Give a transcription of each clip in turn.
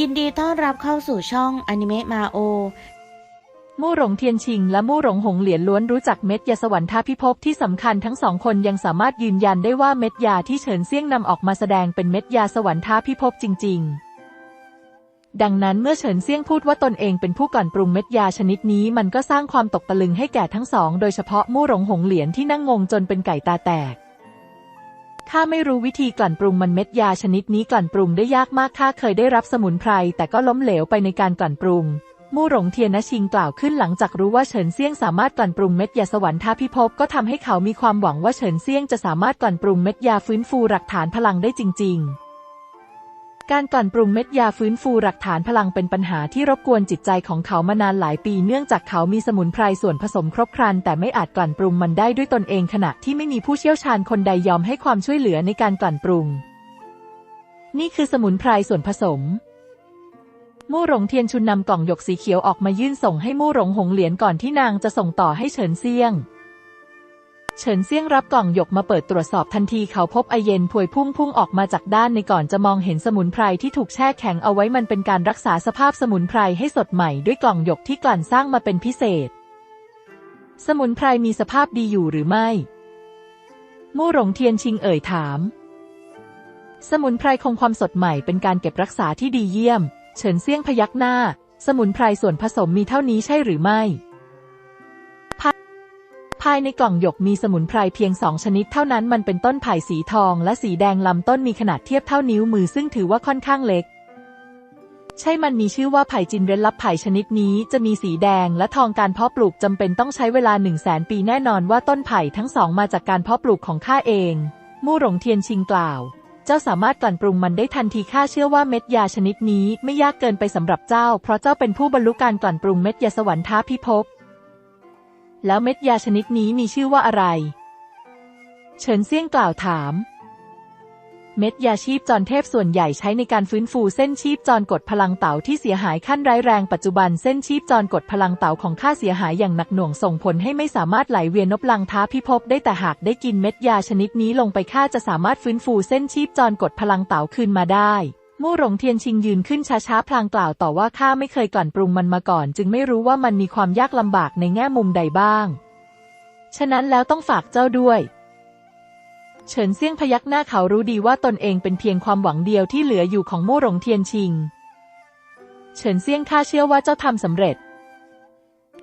ยินดีต้อนรับเข้าสู่ช่องอนิเมะมาโอ มู่หลงเทียนชิงและมู่หลงหงเหลียนล้วนรู้จักเม็ดยาสวรรค์ทาพิภพที่สำคัญทั้งสองคนยังสามารถยืนยันได้ว่าเม็ดยาที่เฉินเซี่ยงนำออกมาแสดงเป็นเม็ดยาสวรรค์ทาพิภพจริง ๆ ดังนั้นเมื่อเฉินเซี่ยงพูดว่าตนเองเป็นผู้ก่อนปรุงเม็ดยาชนิดนี้ มันก็สร้างความตกตะลึงให้แก่ทั้งสอง โดยเฉพาะมู่หลงหงเหลียนที่นั่งงงจนเป็นไก่ตาแตก ข้าไม่รู้วิธีกลั่นปรุงมันเม็ดยาชนิดนี้กลั่นปรุงได้ยากมากข้าเคยได้รับสมุนไพรแต่ก็ล้มเหลวไปในการกลั่นปรุงมู่หลงเทียนชิงกล่าวขึ้นหลังจากรู้ว่าเฉินเซี่ยงสามารถกลั่นปรุงเม็ดยาสวรรค์ทาพิภพก็ทำให้เขามีความหวังว่าเฉินเซี่ยงจะสามารถกลั่นปรุงเม็ดยาฟื้นฟูหลักฐานพลังได้จริง ๆ การกลั่นปรุงเม็ดยาฟื้นฟูหลักฐานพลังเป็นปัญหาที่รบกวนจิตใจของเขามานานหลายปี เนื่องจากเขามีสมุนไพรส่วนผสมครบครัน แต่ไม่อาจกลั่นปรุงมันได้ด้วยตนเองขณะที่ไม่มีผู้เชี่ยวชาญคนใดยอมให้ความช่วยเหลือในการกลั่นปรุง นี่คือสมุนไพรส่วนผสม มู่หลงเทียนชุนนำกล่องหยกสีเขียวออกมายื่นส่งให้มู่หลงหงเหรียญก่อนที่นางจะส่งต่อให้เฉินเซียง เฉินเซี่ยงรับกล่องหยกมาเปิดตรวจสอบทันทีเขาพบไอเย็นพวยพุ่งพุ่งออกมาจากด้านในก่อนจะมองเห็นสมุนไพรที่ถูกแช่แข็งเอาไว้มันเป็นการรักษาสภาพสมุนไพรให้สดใหม่ด้วยกล่องหยกที่กลั่นสร้างมาเป็นพิเศษ สมุนไพรมีสภาพดีอยู่หรือไม่ มู่หลงเทียนชิงเอ่ยถาม สมุนไพรคงความสดใหม่เป็นการเก็บรักษาที่ดีเยี่ยม เฉินเซี่ยงพยักหน้า สมุนไพรส่วนผสมมีเท่านี้ใช่หรือไม่ ภายในกล่องหยกมีสมุนไพรเพียงสองชนิดเท่านั้นมันเป็นต้นไผ่สีทองและสีแดงลำต้นมีขนาดเทียบเท่านิ้วมือซึ่งถือว่าค่อนข้างเล็ก ใช่มันมีชื่อว่าไผ่จินเรนลับไผ่ชนิดนี้จะมีสีแดงและทองการเพาะปลูกจำเป็นต้องใช้เวลาหนึ่งแสนปีแน่นอนว่าต้นไผ่ทั้งสองมาจากการเพาะปลูกของข้าเอง มู่หลงเทียนชิงกล่าว เจ้าสามารถกลั่นปรุงมันได้ทันทีข้าเชื่อว่าเม็ดยาชนิดนี้ไม่ยากเกินไปสำหรับเจ้า เพราะเจ้าเป็นผู้บรรลุการกลั่นปรุงเม็ดยาสวรรค์ท้าพิภพ แล้วเม็ดยาชนิดนี้มีชื่อว่าอะไร เฉินเซี่ยงกล่าวถาม เม็ดยาชีพจรเทพส่วนใหญ่ใช้ในการฟื้นฟูเส้นชีพจรกดพลังเต๋าที่เสียหายขั้นร้ายแรงปัจจุบันเส้นชีพจรกดพลังเต๋าของข้าเสียหายอย่างหนักหน่วงส่งผลให้ไม่สามารถไหลเวียนนบลังท้าพิภพได้แต่หากได้กินเม็ดยาชนิดนี้ลงไปข้าจะสามารถฟื้นฟูเส้นชีพจรกดพลังเต๋าคืนมาได้ มู่หลงเทียนชิงยืนขึ้นช้าๆพลางกล่าวต่อว่าข้าไม่เคยกลั่นปรุงมันมาก่อน จึงไม่รู้ว่ามันมีความยากลำบากในแง่มุมใดบ้าง ฉะนั้นแล้วต้องฝากเจ้าด้วย เฉินเซี่ยงพยักหน้าเขารู้ดีว่าตนเองเป็นเพียงความหวังเดียวที่เหลืออยู่ของมู่หลงเทียนชิง เฉินเซี่ยงข้าเชื่อว่าเจ้าทำสำเร็จ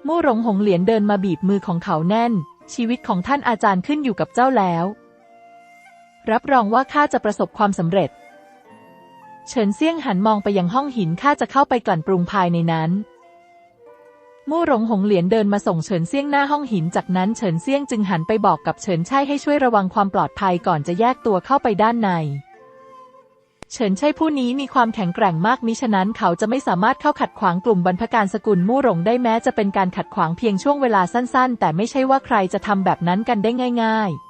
มู่หลงหงเหลียนเดินมาบีบมือของเขาแน่น ชีวิตของท่านอาจารย์ขึ้นอยู่กับเจ้าแล้ว รับรองว่าข้าจะประสบความสำเร็จ เฉินเซี่ยงหันมองไปยังห้องหินข้าจะเข้าไปกลั่นปรุงภายในนั้นมู่หลงหงเหลียนเดินมาส่งเฉินเซี่ยงหน้าห้องหินจากนั้นเฉินเซี่ยงจึงหันไปบอกกับเฉินใช่ให้ช่วยระวังความปลอดภัยก่อนจะแยกตัวเข้าไปด้านใน เฉินใช่ผู้นี้มีความแข็งแกร่งมากมิฉะนั้นเขาจะไม่สามารถเข้าขัดขวางกลุ่มบรรพการสกุลมู่หลงได้แม้จะเป็นการขัดขวางเพียงช่วงเวลาสั้น ๆ แต่ไม่ใช่ว่าใครจะทำแบบนั้นกันได้ง่าย ๆ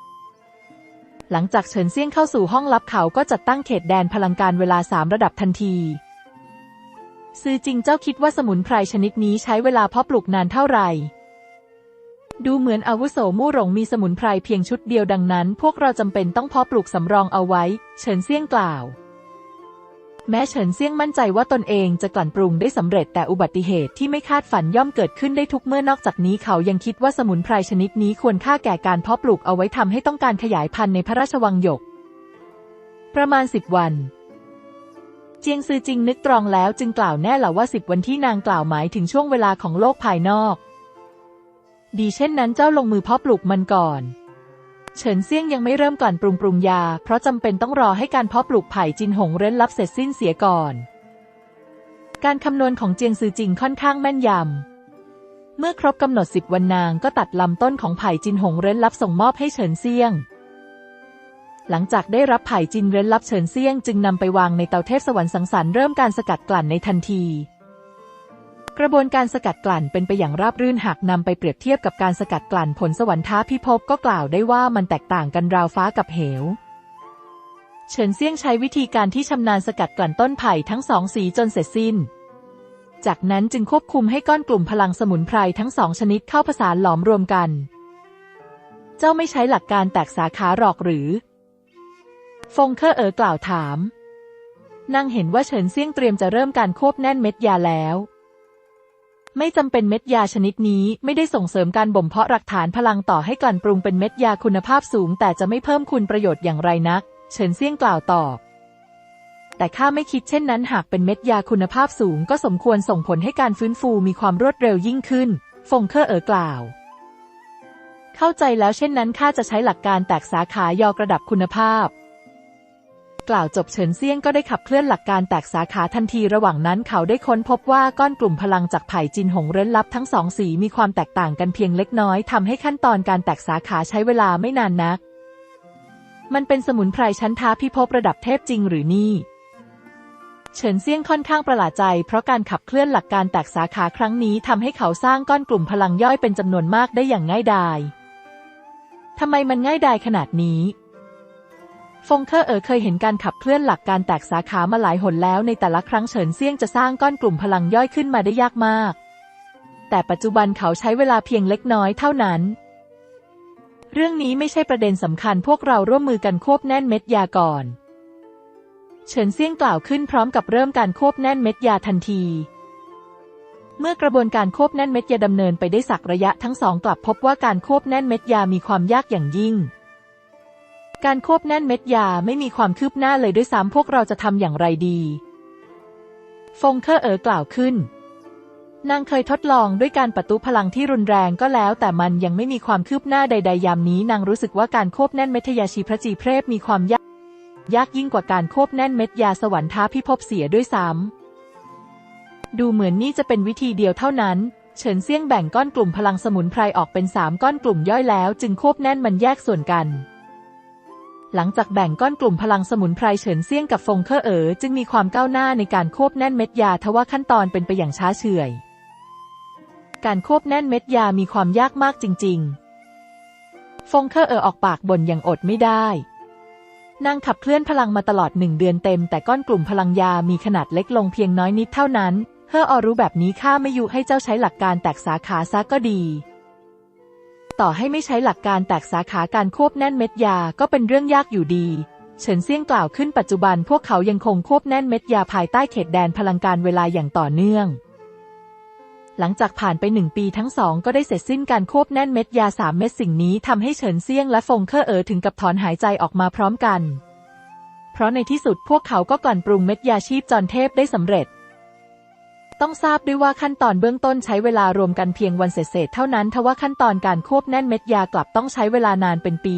หลังจากเฉินเซี่ยงเข้าสู่ห้องลับเขาก็จัดตั้งเขตแดนพลังการเวลาสามระดับทันที ซือจริงเจ้าคิดว่าสมุนไพรชนิดนี้ใช้เวลาเพาะปลูกนานเท่าไหร่ ดูเหมือนอาวุโสมู่หลงมีสมุนไพรเพียงชุดเดียวดังนั้น พวกเราจำเป็นต้องเพาะปลูกสำรองเอาไว้ เฉินเซี่ยงกล่าว แม้เฉินเซี่ยงมั่นใจว่าตนเองจะกลั่นปรุงได้สำเร็จแต่อุบัติเหตุที่ไม่คาดฝันย่อมเกิดขึ้นได้ทุกเมื่อนอกจากนี้เขายังคิดว่าสมุนไพรชนิดนี้ควรค่าแก่การเพาะปลูกเอาไว้ทำให้ต้องการขยายพันธุ์ในพระราชวังหยก ประมาณสิบวันเจียงซือจริงนึกตรองแล้วจึงกล่าวแน่ละว่าสิบวันที่นางกล่าวหมายถึงช่วงเวลาของโลกภายนอก ดีเช่นนั้นเจ้าลงมือเพาะปลูกมันก่อน เฉินเซี่ยงยังไม่เริ่มกลั่นปรุงปรุงยา เพราะจำเป็นต้องรอให้การเพาะปลูกไผ่จินหงเร้นลับเสร็จสิ้นเสียก่อน การคำนวณของเจียงซือจริงค่อนข้างแม่นยำ เมื่อครบกำหนดสิบวันนางก็ตัดลำต้นของไผ่จินหงเร้นลับส่งมอบให้เฉินเซี่ยง หลังจากได้รับไผ่จินเร้นลับเฉินเซี่ยงจึงนำไปวางในเตาเทพสวรรค์สังสรรค์เริ่มการสกัดกลั่นในทันที กระบวนการสกัดกลั่นเป็นไปอย่างราบรื่นหากนำไปเปรียบเทียบกับการสกัดกลั่นผลสวรรค์ท้าพิภพก็กล่าวได้ว่ามันแตกต่างกันราวฟ้ากับเหว เฉินเซี่ยงใช้วิธีการที่ชำนาญสกัดกลั่นต้นไผ่ทั้งสองสีจนเสร็จสิ้น จากนั้นจึงควบคุมให้ก้อนกลุ่มพลังสมุนไพรทั้งสองชนิดเข้าผสานหลอมรวมกัน เจ้าไม่ใช้หลักการแตกสาขาหรอกหรือ ฟงเคอร์เอ๋อกล่าวถามนางเห็นว่าเฉินเซี่ยงเตรียมจะเริ่มการควบแน่นเม็ดยาแล้ว ไม่จำเป็นเม็ดยาชนิดนี้ไม่ได้ส่งเสริมการบ่มเพาะหลักฐานพลังต่อให้กลั่นปรุงเป็นเม็ดยาคุณภาพสูง แต่จะไม่เพิ่มคุณประโยชน์อย่างไรนัก เฉินเซี่ยงกล่าวตอบ แต่ข้าไม่คิดเช่นนั้นหากเป็นเม็ดยาคุณภาพสูง ก็สมควรส่งผลให้การฟื้นฟูมีความรวดเร็วยิ่งขึ้น ฟงเคอร์เอ๋อกล่าว เข้าใจแล้วเช่นนั้นข้าจะใช้หลักการแตกสาขายอกระดับคุณภาพ กล่าวจบเฉินเซี่ยงก็ได้ขับเคลื่อนหลักการแตกสาขาทันทีระหว่างนั้นเขาได้ค้นพบว่าก้อนกลุ่มพลังจากไผ่จินหงเร้นลับทั้งสองสีมีความแตกต่างกันเพียงเล็กน้อยทำให้ขั้นตอนการแตกสาขาใช้เวลาไม่นานนัก มันเป็นสมุนไพรชั้นท้าพิภพระดับเทพจริงหรือนี่เฉินเซี่ยงค่อนข้างประหลาดใจ เพราะการขับเคลื่อนหลักการแตกสาขาครั้งนี้ทำให้เขาสร้างก้อนกลุ่มพลังย่อยเป็นจำนวนมากได้อย่างง่ายดายทำไมมันง่ายดายขนาดนี้ ฟงเคอร์เอ๋อเคยเห็นการขับเคลื่อนหลักการแตกสาขามาหลายหนแล้วในแต่ละครั้งเฉินเซี่ยงจะสร้างก้อนกลุ่มพลังย่อยขึ้นมาได้ยากมาก แต่ปัจจุบันเขาใช้เวลาเพียงเล็กน้อยเท่านั้น เรื่องนี้ไม่ใช่ประเด็นสำคัญพวกเราร่วมมือกันควบแน่นเม็ดยาก่อน เฉินเซี่ยงกล่าวขึ้นพร้อมกับเริ่มการควบแน่นเม็ดยาทันที เมื่อกระบวนการควบแน่นเม็ดยาดำเนินไปได้สักระยะทั้งสองกลับพบว่าการควบแน่นเม็ดยามีความยากอย่างยิ่ง การควบแน่นเม็ดยาไม่มีความคืบหน้าเลยด้วยซ้ำพวกเราจะทำอย่างไรดี ฟงเคอร์เอ๋อกล่าวขึ้น นางเคยทดลองด้วยการประตุพลังที่รุนแรงก็แล้ว แต่มันยังไม่มีความคืบหน้าใด ๆ ยามนี้ นางรู้สึกว่าการควบแน่นเม็ดยาชีพระจีเพรพมีความยากยากยิ่งกว่าการควบแน่นเม็ดยาสวรรค์ท้าพิภพเสียด้วยซ้ำ ดูเหมือนนี่จะเป็นวิธีเดียวเท่านั้น เฉินเซี่ยงแบ่งก้อนกลุ่มพลังสมุนไพรออกเป็นสามก้อนกลุ่มย่อยแล้ว จึงควบแน่นมันแยกส่วนกัน หลังจากแบ่งก้อนกลุ่มพลังสมุนไพรเฉินเซี่ยงกับฟงเคอเอ๋อจึงมีความก้าวหน้าในการควบแน่นเม็ดยาทว่าขั้นตอนเป็นไปอย่างช้าเฉื่อย การควบแน่นเม็ดยามีความยากมากจริง ๆ ฟงเคอเอ๋อออกปากบ่นอย่างอดไม่ได้นางขับเคลื่อนพลังมาตลอดหนึ่งเดือนเต็ม แต่ก้อนกลุ่มพลังยามีขนาดเล็กลงเพียงน้อยนิดเท่านั้นเฮออรู้แบบนี้ข้าไม่ยุให้เจ้าใช้หลักการแตกสาขาซะก็ดี ต่อให้ไม่ใช้หลักการแตกสาขาการควบแน่นเม็ดยาก็เป็นเรื่องยากอยู่ดี เฉินเซี่ยงกล่าวขึ้นปัจจุบันพวกเขายังคงควบแน่นเม็ดยาภายใต้เขตแดนพลังการเวลาอย่างต่อเนื่อง หลังจากผ่านไปหนึ่งปีทั้งสองก็ได้เสร็จสิ้นการควบแน่นเม็ดยาสามเม็ดสิ่งนี้ทำให้เฉินเซี่ยงและฟงเคอเอ๋อถึงกับถอนหายใจออกมาพร้อมกัน เพราะในที่สุดพวกเขาก็กลั่นปรุงเม็ดยาชีพจรเทพได้สำเร็จ ต้องทราบด้วยว่าขั้นตอนเบื้องต้นใช้เวลารวมกันเพียงวันเศษๆเท่านั้นทว่าขั้นตอนการควบแน่นเม็ดยากลับต้องใช้เวลานานเป็นปี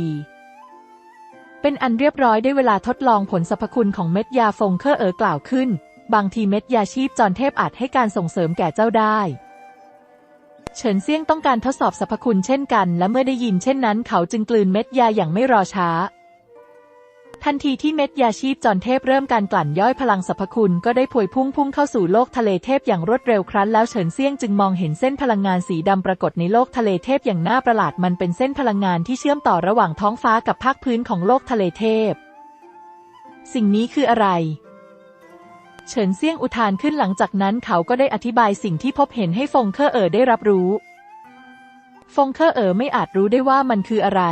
เป็นอันเรียบร้อยได้เวลาทดลองผลสรรพคุณของเม็ดยาฟงเคอร์เอ๋อกล่าวขึ้น บางทีเม็ดยาชีพจรเทพอาจให้การส่งเสริมแก่เจ้าได้ เฉินเซี่ยงต้องการทดสอบสรรพคุณเช่นกัน และเมื่อได้ยินเช่นนั้น เขาจึงกลืนเม็ดยาอย่างไม่รอช้า ทันทีที่เม็ดยาชีพจรเทพเริ่มการกลั่นย่อยพลังสรรพคุณก็ได้พวยพุ่งพุ่งเข้าสู่โลกทะเลเทพอย่างรวดเร็วครั้นแล้วเฉินเซี่ยงจึงมองเห็นเส้นพลังงานสีดำปรากฏในโลกทะเลเทพอย่างน่าประหลาดมันเป็นเส้นพลังงานที่เชื่อมต่อระหว่างท้องฟ้ากับภาคพื้นของโลกทะเลเทพ สิ่งนี้คืออะไรเฉินเซี่ยงอุทานขึ้นหลังจากนั้นเขาก็ได้อธิบายสิ่งที่พบเห็นให้ฟงเคอร์เอ๋อได้รับรู้ ฟงเคอร์เอ๋อไม่อาจรู้ได้ว่ามันคืออะไร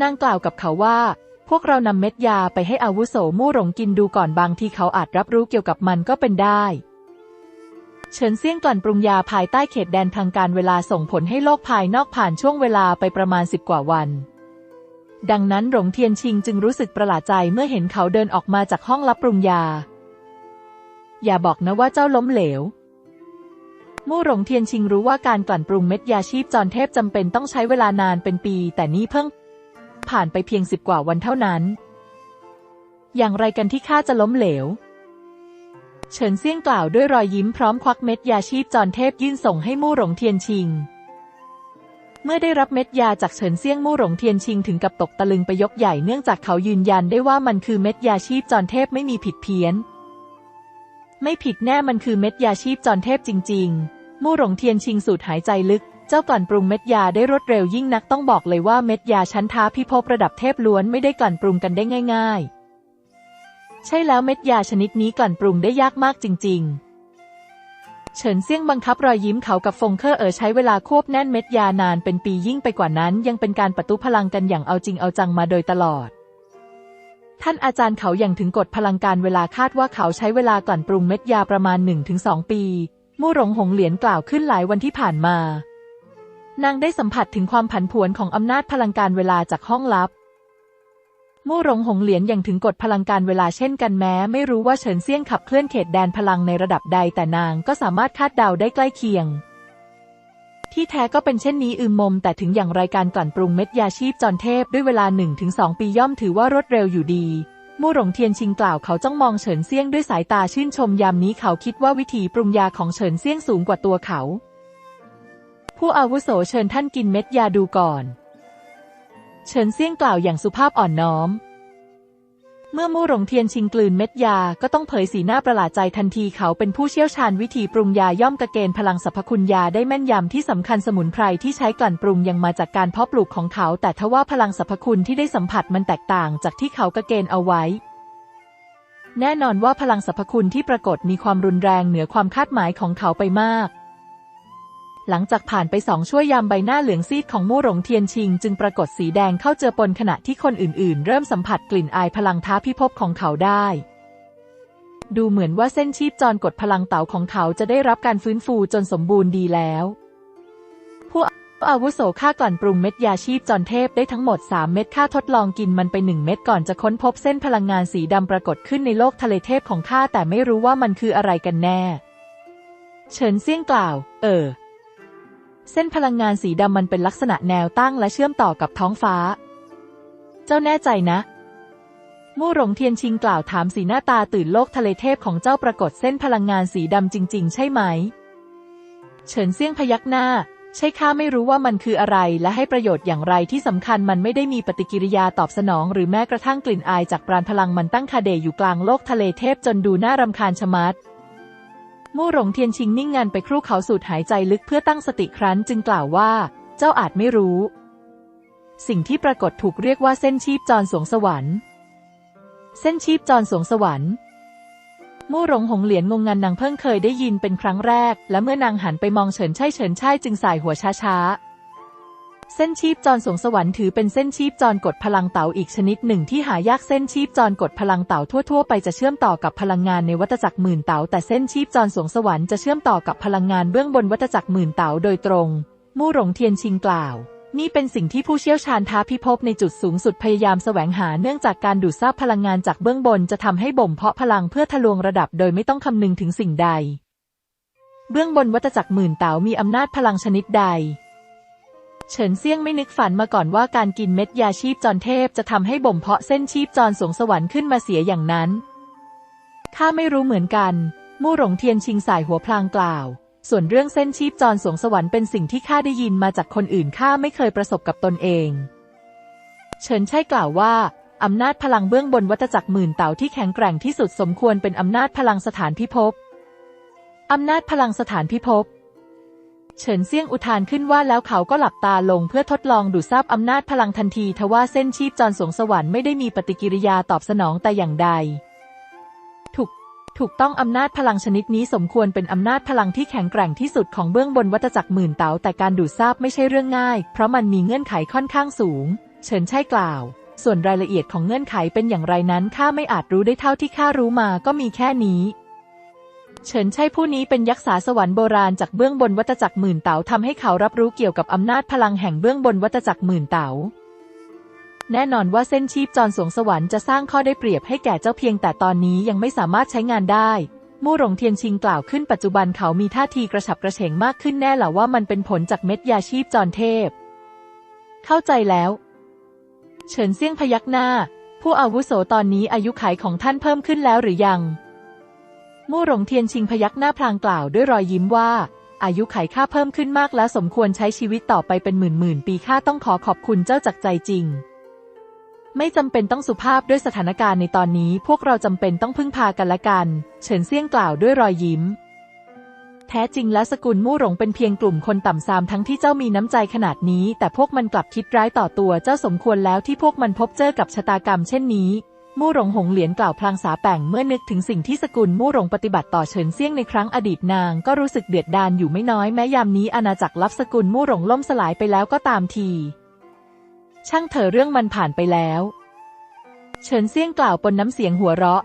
นางกล่าวกับเขาว่า พวกเรานำเม็ดยาไปให้อาวุโสมู่หลงกินดูก่อนบางทีเขาอาจรับรู้เกี่ยวกับมันก็เป็นได้ เฉินเซี่ยงกลั่นปรุงยาภายใต้เขตแดนทางการเวลาส่งผลให้โลกภายนอกผ่านช่วงเวลาไปประมาณสิบกว่าวัน ดังนั้นหลงเทียนชิงจึงรู้สึกประหลาดใจเมื่อเห็นเขาเดินออกมาจากห้องรับปรุงยา อย่าบอกนะว่าเจ้าล้มเหลวมู่หลงเทียนชิงรู้ว่าการกลั่นปรุงเม็ดยาชีพจรเทพจำเป็นต้องใช้เวลานานเป็นปี แต่นี่เพิ่ง ผ่านไปเพียงสิบกว่าวันเท่านั้น อย่างไรกันที่ข้าจะล้มเหลว เฉินเซี่ยงกล่าวด้วยรอยยิ้มพร้อมควักเม็ดยาชีพจรเทพยื่นส่งให้มู่หลงเทียนชิง เมื่อได้รับเม็ดยาจากเฉินเซี่ยงมู่หลงเทียนชิงถึงกับตกตะลึงไปยกใหญ่เนื่องจากเขายืนยันได้ว่ามันคือเม็ดยาชีพจรเทพไม่มีผิดเพี้ยน ไม่ผิดแน่มันคือเม็ดยาชีพจรเทพจริง ๆ มู่หลงเทียนชิงสูดหายใจลึก เจ้ากลั่นปรุงเม็ดยาได้รวดเร็วยิ่งนักต้องบอกเลยว่าเม็ดยาชั้นท้าพิภพระดับเทพล้วนไม่ได้กลั่นปรุงกันได้ง่าย ๆ ใช่แล้วเม็ดยาชนิดนี้กลั่นปรุงได้ยากมากจริง ๆ เฉินเซี่ยงบังคับรอยยิ้มเขากับฟงเคอร์เอ๋อใช้เวลาควบแน่นเม็ดยานานเป็นปียิ่งไปกว่านั้น ยังเป็นการประตุพลังกันอย่างเอาจริงเอาจังมาโดยตลอดท่านอาจารย์เขาอย่างถึงกฎพลังการเวลาคาดว่าเขาใช้เวลากลั่นปรุงเม็ดยาประมาณ 1-2 ปี มู่หลงหงเหลียนกล่าวขึ้นหลายวันที่ผ่านมา นางได้สัมผัสถึงความผันผวนของอำนาจพลังการเวลาจากห้องลับ มู่หลงหงเหลียนอย่างถึงกฎพลังการเวลาเช่นกันแม้ ไม่รู้ว่าเฉินเซี่ยงขับเคลื่อนเขตแดนพลังในระดับใดแต่นางก็สามารถคาดเดาได้ใกล้เคียง ที่แท้ก็เป็นเช่นนี้อืมมม แต่ถึงอย่างไรการกลั่นปรุงเม็ดยาชีพจรเทพด้วยเวลา 1-2 ปีย่อมถือว่ารวดเร็วอยู่ดีมู่หลงเทียนชิงกล่าวเขาจ้องมองเฉินเซี่ยงด้วยสายตาชื่นชมยามนี้เขาคิดว่าวิธีปรุงยาของเฉินเซี่ยงสูงกว่าตัวเขา ผู้อาวุโสเชิญท่านกินเม็ดยาดูก่อน เฉินเซี่ยงกล่าวอย่างสุภาพอ่อนน้อม เมื่อมู่หลงเทียนชิงกลืนเม็ดยาก็ต้องเผยสีหน้าประหลาดใจทันทีเขาเป็นผู้เชี่ยวชาญวิธีปรุงยาย่อมกระเกณฑ์พลังสรรพคุณยาได้แม่นยำที่สำคัญสมุนไพรที่ใช้กลั่นปรุงยังมาจากการเพาะปลูกของเขา แต่ทว่าพลังสรรพคุณที่ได้สัมผัสมันแตกต่างจากที่เขากระเกณฑ์เอาไว้แน่นอนว่าพลังสรรพคุณที่ปรากฏมีความรุนแรงเหนือความคาดหมายของเขาไปมาก หลังจากผ่านไปสองชั่วยามใบหน้าเหลืองซีดของมู่หลงเทียนชิง จึงปรากฏสีแดงเข้าเจือปนขณะที่คนอื่นๆ เริ่มสัมผัสกลิ่นอายพลังท้าพิภพของเขาได้ ดูเหมือนว่าเส้นชีพจรกดพลังเต๋าของเขาจะได้รับการฟื้นฟูจนสมบูรณ์ดีแล้วผู้อาวุโสค่ากลั่นปรุงเม็ดยาชีพจรเทพได้ทั้งหมด 3 เม็ดค่าทดลองกินมันไป 1 เม็ดก่อนจะค้นพบเส้นพลังงานสีดำปรากฏขึ้นในโลกทะเลเทพของข้าแต่ไม่รู้ว่ามันคืออะไรกันแน่ เฉินเซี่ยงกล่าว เออ เส้นพลังงานสีดำมันเป็นลักษณะแนวตั้งและเชื่อมต่อกับท้องฟ้า เจ้าแน่ใจนะ มู่หลงเทียนชิงกล่าวถามสีหน้าตาตื่นโลกทะเลเทพของเจ้าปรากฏเส้นพลังงานสีดำจริง ๆ ใช่ไหม เฉินเซี่ยงพยักหน้า ใช่ข้าไม่รู้ว่ามันคืออะไรและให้ประโยชน์อย่างไรที่สำคัญมันไม่ได้มีปฏิกิริยาตอบสนอง หรือแม้กระทั่งกลิ่นอายจากปราณพลังมันตั้งคาเดอยู่กลางโลกทะเลเทพจนดูน่ารำคาญชะมัด มู่หลงเทียนชิงนิ่งงันไปครู่เขาสูดหายใจลึกเพื่อตั้งสติครั้นจึงกล่าวว่า เจ้าอาจไม่รู้ สิ่งที่ปรากฏถูกเรียกว่าเส้นชีพจรสวงสวรรค์ เส้นชีพจรสวงสวรรค์มู่หลงหงเหลียนงงงันนางเพิ่งเคยได้ยินเป็นครั้งแรก และเมื่อนางหันไปมองเฉินใช่เฉินใช่จึงสายหัวช้าๆ เส้นชีพจรสวงสวรรค์ถือเป็นเส้นชีพจรกดพลังเต๋าอีกชนิดหนึ่งที่หายากเส้นชีพจรกดพลังเต๋าทั่วๆ ไปจะเชื่อมต่อกับพลังงานในวัฏจักรหมื่นเต๋าแต่เส้นชีพจรสวงสวรรค์จะเชื่อมต่อกับพลังงานเบื้องบนวัฏจักรหมื่นเต๋าโดยตรง มู่หลงเทียนชิงกล่าว นี่เป็นสิ่งที่ผู้เชี่ยวชาญท้าพิภพในจุดสูงสุดพยายามแสวงหาเนื่องจากการดูดซับพลังงานจากเบื้องบนจะทำให้บ่มเพาะพลังเพื่อทะลวงระดับโดยไม่ต้องคำนึงถึงสิ่งใด เบื้องบนวัฏจักรหมื่นเต๋ามีอำนาจพลังชนิดใด เฉินเซี่ยงไม่นึกฝันมาก่อนว่าการกินเม็ดยาชีพจรเทพจะทำให้บ่มเพาะเส้นชีพจรสวงสวรรค์ขึ้นมาเสียอย่างนั้น ข้าไม่รู้เหมือนกัน มู่หลงเทียนชิงสายหัวพลางกล่าว ส่วนเรื่องเส้นชีพจรสวงสวรรค์เป็นสิ่งที่ข้าได้ยินมาจากคนอื่นข้าไม่เคยประสบกับตนเอง เฉินใช่กล่าวว่าอำนาจพลังเบื้องบนวัฏจักรหมื่นเต่าที่แข็งแกร่งที่สุดสมควรเป็นอำนาจพลังสถานพิภพอำนาจพลังสถานพิภพ เฉินเซี่ยงอุทานขึ้นว่าแล้วเขาก็หลับตาลงเพื่อทดลองดูดซับอำนาจพลังทันทีทว่าเส้นชีพจรสวงสวรรค์ไม่ได้มีปฏิกิริยาตอบสนองแต่อย่างใด ถูก ถูกต้องอำนาจพลังชนิดนี้สมควรเป็นอำนาจพลังที่แข็งแกร่งที่สุดของเบื้องบนวัฏจักรหมื่นเต๋าแต่การดูดซับไม่ใช่เรื่องง่าย เพราะมันมีเงื่อนไขค่อนข้างสูง เฉินใช่กล่าว ส่วนรายละเอียดของเงื่อนไขเป็นอย่างไรนั้นข้าไม่อาจรู้ได้เท่าที่ข้ารู้มาก็มีแค่นี้ เฉินใช่ผู้นี้เป็นยักษ์สาสวรรค์โบราณจากเบื้องบนวัฏจักรหมื่นเต๋าทำให้เขารับรู้เกี่ยวกับอำนาจพลังแห่งเบื้องบนวัฏจักรหมื่นเต๋าแน่นอนว่าเส้นชีพจรสวงสวรรค์จะสร้างข้อได้เปรียบให้แก่เจ้าเพียงแต่ตอนนี้ยังไม่สามารถใช้งานได้ มู่หลงเทียนชิงกล่าวขึ้นปัจจุบันเขามีท่าทีกระฉับกระเฉงมากขึ้นแน่หละว่ามันเป็นผลจากเม็ดยาชีพจรเทพ เข้าใจแล้ว เฉินเซี่ยงพยักหน้า ผู้อาวุโสตอนนี้อายุขัยของท่านเพิ่มขึ้นแล้วหรือยัง มู่หลงเทียนชิงพยักหน้าพลางกล่าวด้วยรอยยิ้มว่า อายุไขข้าเพิ่มขึ้นมากแล้วสมควรใช้ชีวิตต่อไปเป็นหมื่นหมื่นปีข้าต้องขอขอบคุณเจ้าจากใจจริง ไม่จำเป็นต้องสุภาพด้วยสถานการณ์ในตอนนี้ พวกเราจำเป็นต้องพึ่งพากันละกัน เฉินเซี่ยงกล่าวด้วยรอยยิ้ม แท้จริงแล้วสกุลมู่หลงเป็นเพียงกลุ่มคนต่ำซามทั้งที่เจ้ามีน้ำใจขนาดนี้ แต่พวกมันกลับคิดร้ายต่อตัวเจ้าสมควรแล้วที่พวกมันพบเจอกับชะตากรรมเช่นนี้ มู่หลงหงเหลียนกล่าวพลางสาแป่งเมื่อนึกถึงสิ่งที่สกุลมู่หลงปฏิบัติต่อเฉินเซี่ยงในครั้งอดีตนางก็รู้สึกเดือดดาลอยู่ไม่น้อยแม้ยามนี้อาณาจักรลับสกุลมู่หลงล่มสลายไปแล้วก็ตามที ช่างเถอะเรื่องมันผ่านไปแล้ว เฉินเซี่ยงกล่าวปนน้ำเสียงหัวเราะ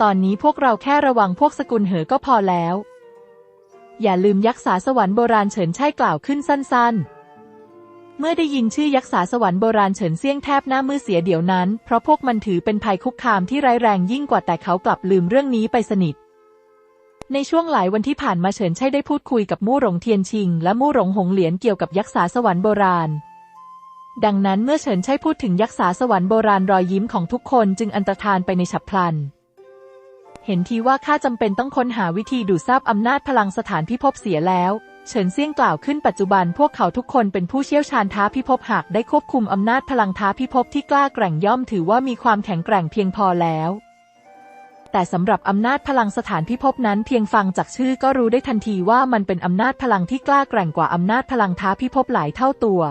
ตอนนี้พวกเราแค่ระวังพวกสกุลเหอก็พอแล้ว อย่าลืมยักษ์สาสวรรค์โบราณเฉินใช่กล่าวขึ้นสั้น ๆ เมื่อได้ยินชื่อยักษ์สาสวรรค์โบราณเฉินเซี่ยงแทบหน้ามือเสียเดี๋ยวนั้น เพราะพวกมันถือเป็นภัยคุกคามที่ร้ายแรงยิ่งกว่าแต่เขากลับลืมเรื่องนี้ไปสนิท ในช่วงหลายวันที่ผ่านมาเฉินใช่ได้พูดคุยกับมู่หลงเทียนชิง และมู่หลงหงเหลียนเกี่ยวกับยักษ์สาสวรรค์โบราณ ดังนั้นเมื่อเฉินใช่พูดถึงยักษ์สาสวรรค์โบราณรอยยิ้มของทุกคนจึงอันตรธานไปในฉับพลันเห็นทีว่าข้าจำเป็นต้องค้นหาวิธีดูดซับอำนาจพลังสถานพิภพเสียแล้ว เฉินเซี่ยงกล่าวขึ้นปัจจุบันพวกเขาทุกคนเป็นผู้เชี่ยวชาญท้าพิภพหากได้ควบคุมอำนาจพลังท้าพิภพที่กล้าแกร่งย่อมถือว่ามีความแข็งแกร่งเพียงพอแล้ว แต่สำหรับอำนาจพลังสถานพิภพนั้นเพียงฟังจากชื่อก็รู้ได้ทันทีว่ามันเป็นอำนาจพลังที่กล้าแกร่งกว่าอำนาจพลังท้าพิภพหลายเท่าตัว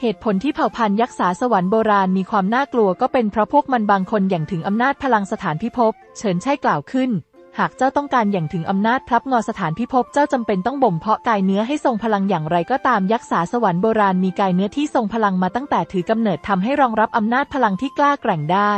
เหตุผลที่เผ่าพันธุ์ยักษ์สาสวรรค์โบราณมีความน่ากลัวก็เป็นเพราะพวกมันบางคนอย่างถึงอำนาจพลังสถานพิภพเฉินใช่กล่าวขึ้น หากเจ้าต้องการอย่างถึงอำนาจพลับงอสถานพิภพเจ้าจำเป็นต้องบ่มเพาะกายเนื้อให้ทรงพลังอย่างไรก็ตามยักษ์สาสวรรค์โบราณมีกายเนื้อที่ทรงพลังมาตั้งแต่ถือกำเนิดทำให้รองรับอำนาจพลังที่กล้าแกร่งได้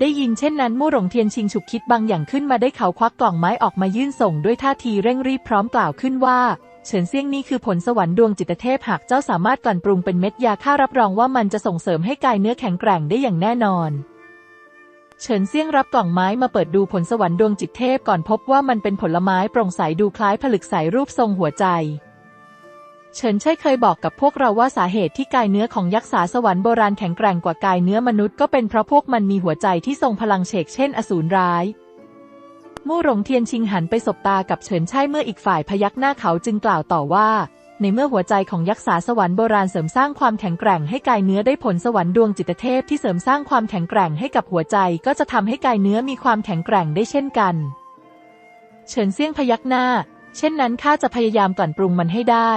ได้ยินเช่นนั้นมู่หลงเทียนชิงฉุกคิดบางอย่างขึ้นมาได้เขาควักกล่องไม้ออกมายื่นส่งด้วยท่าทีเร่งรีบพร้อมกล่าวขึ้นว่าเฉินเซี่ยงนี่คือผลสวรรค์ดวงจิตเทพหากเจ้าสามารถกลั่นปรุงเป็นเม็ดยาข้ารับรองว่ามันจะส่งเสริมให้กายเนื้อแข็งแกร่งได้อย่างแน่นอน เฉินเซี่ยงรับกล่องไม้มาเปิดดูผลสวรรค์ดวงจิตเทพก่อนพบว่ามันเป็นผลไม้โปร่งใสดูคล้ายผลึกใสรูปทรงหัวใจ เฉินใช่เคยบอกกับพวกเราว่าสาเหตุที่กายเนื้อของยักษ์สาสวรรค์โบราณแข็งแกร่งกว่ากายเนื้อมนุษย์ก็เป็นเพราะพวกมันมีหัวใจที่ทรงพลังเฉกเช่นอสูรร้ายมู่หลงเทียนชิงหันไปสบตากับเฉินใช่เมื่ออีกฝ่ายพยักหน้าเขาจึงกล่าวต่อว่า ในเมื่อหัวใจของยักษ์สาสวรรค์โบราณเสริมสร้างความแข็งแกร่งให้กายเนื้อได้ผลสวรรค์ดวงจิตเทพที่เสริมสร้างความแข็งแกร่งให้กับหัวใจ ก็จะทำให้กายเนื้อมีความแข็งแกร่งได้เช่นกัน เฉินเซี่ยงพยักหน้า เช่นนั้นข้าจะพยายามกลั่นปรุงมันให้ได้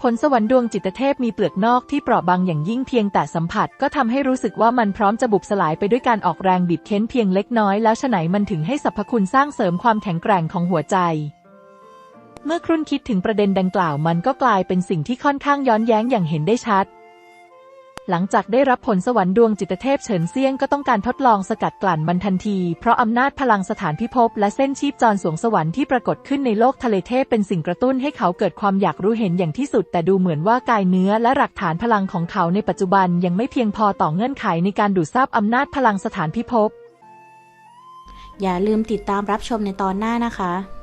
ผลสวรรค์ดวงจิตเทพมีเปลือกนอกที่เปราะบางอย่างยิ่งเพียงแต่สัมผัส ก็ทำให้รู้สึกว่ามันพร้อมจะบุบสลายไปด้วยการออกแรงบีบเค้นเพียงเล็กน้อยแล้วฉไหนมันถึงให้สรรพคุณสร้างเสริมความแข็งแกร่งของหัวใจ เมื่อครุ่นคิดถึงประเด็นดังกล่าวมันก็กลายเป็นสิ่งที่ค่อนข้างย้อนแย้งอย่างเห็นได้ชัด หลังจากได้รับผลสวรรค์ดวงจิตเทพเฉินเซียงก็ต้องการทดลองสกัดกลั่นมันทันที เพราะอำนาจพลังสถานพิภพและเส้นชีพจรสวงสวรรค์ที่ปรากฏขึ้นในโลกทะเลเทพเป็นสิ่งกระตุ้นให้เขาเกิดความอยากรู้เห็นอย่างที่สุด แต่ดูเหมือนว่ากายเนื้อและหลักฐานพลังของเขาในปัจจุบันยังไม่เพียงพอต่อเงื่อนไขในการดูดซับอำนาจพลังสถานพิภพอย่าลืมติดตามรับชมในตอนหน้านะคะ